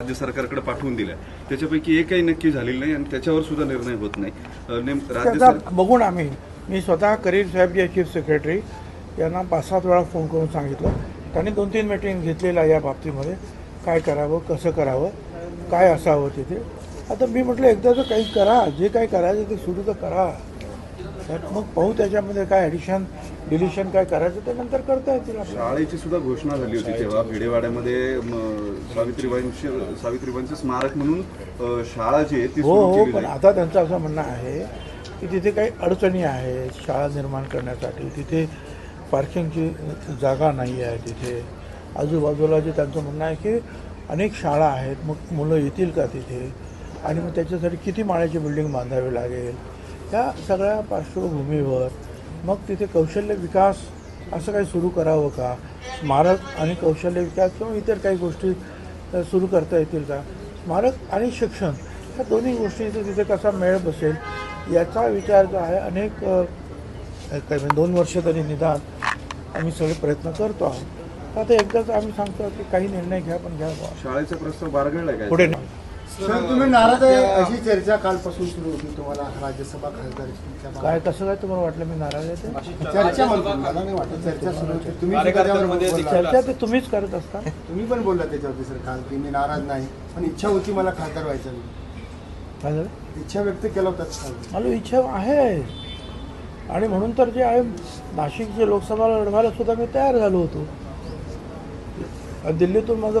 राज्य सरकारकडे पाठवून दिल्या. त्याच्यापैकी एकही नक्की झालेली नाही आणि त्याच्यावर सुद्धा निर्णय होत नाही. अ, नेम राज्य आता सरकार बघून आम्ही मी स्वतः करीर साहेब जे चीफ सेक्रेटरी यांना पाच सात वेळा फोन करून सांगितलं. त्यांनी दोन तीन मीटिंग घेतलेल्या या बाबतीमध्ये. काय करावं कसं करावं काय असावं तिथे. आता मी म्हटलं एकदा तर काही करा जे काही करायचं ते सुरू तर करा. त्यात मग पाहू त्याच्यामध्ये काय ॲडिशन डिलिशन काय करायचं ते नंतर करता येतील शाळेची सुद्धा घोषणा झाली होती तेव्हा भिडेवाड्यामध्ये सावित्रीबाईंची सावित्रीबाईंचं स्मारक म्हणून शाळा जी आहे ती हो हो पण. आता त्यांचं असं म्हणणं आहे की तिथे काही अडचणी आहेत शाळा निर्माण करण्यासाठी. तिथे पार्किंगची जागा नाही आहे तिथे. आजूबाजूला जे त्यांचं म्हणणं आहे की अनेक शाळा आहेत मग मुलं येतील का तिथे? आणि मग त्याच्यासाठी किती माळ्याची बिल्डिंग बांधावी लागेल? या सगळ्या पार्श्वभूमीवर मग तिथे कौशल्य विकास असं काही सुरू करावं का? स्मारक आणि कौशल्य विकास किंवा इतर काही गोष्टी सुरू करता येतील का? स्मारक आणि शिक्षण ह्या दोन्ही गोष्टींचा तिथे कसा मेळ बसेल याचा विचार जो आहे अनेक काही म्हणजे दोन वर्ष तरी निदान आम्ही सगळे प्रयत्न करतो आहोत. आता एकदाच आम्ही सांगतो की काही निर्णय घ्या पण घ्या. शाळेचा प्रस्ताव बारगळलाय काय? पुढे सर तुम्ही नाराज आहे अशी चर्चा कालपासून सुरू होती तुम्हाला राज्यसभा बाबत. काय कसं काय तुम्हाला वाटलं मी नाराज आहे ते? चर्चा म्हणतो मला नाही वाटत चर्चा सुरू होती तुम्ही सुद्धा त्यावर बोलला. चर्चा ते तुम्हीच करत असता तुम्ही पण बोलला त्याच्यावरती सर काल की मी नाराज नाही पण इच्छा होती मला खासदार व्हायचं काय झालं इच्छा व्यक्त केला होता काल. मला इच्छा आहे आणि म्हणून तर जे आहे नाशिकचे लोकसभा लढवायला सुद्धा मी तयार झालो होतो आणि दिल्लीतून माझं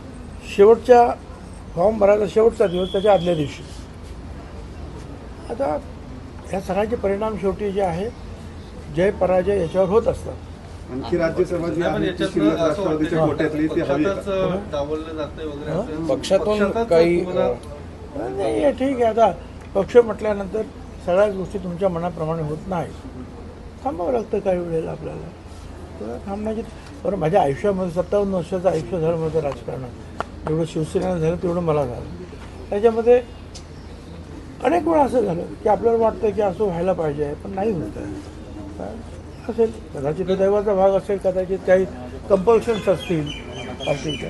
शेवटच्या फॉर्म भरायचा शेवटचा दिवस त्याच्या आदल्या दिवशी. आता ह्या सगळ्याचे परिणाम शेवटी जे आहे जय पराजय याच्यावर होत असतात. आणखी राज्यसभा जी आहे ती शिल्लक राष्ट्रवादीच्या ती हवी हं? पक्षातून काही नाही हे ठीक आहे. आता पक्ष म्हटल्यानंतर सगळ्याच गोष्टी तुमच्या मनाप्रमाणे होत नाही थांबावं लागतं काही वेळेला आपल्याला. तर थांबण्याची बरं माझ्या आयुष्यामध्ये सत्तावन्न वर्षाचं आयुष्य झालं माझं राजकारणात जेवढं शिवसेनेनं झालं तेवढं मला झालं. त्याच्यामध्ये अनेक वेळा असं झालं की आपल्याला वाटतं की असं व्हायला पाहिजे पण नाही होत काय? असेल. कदाचित दैवाचा भाग असेल कदाचित काही कंपल्शन्स असतील. पार्टीच्या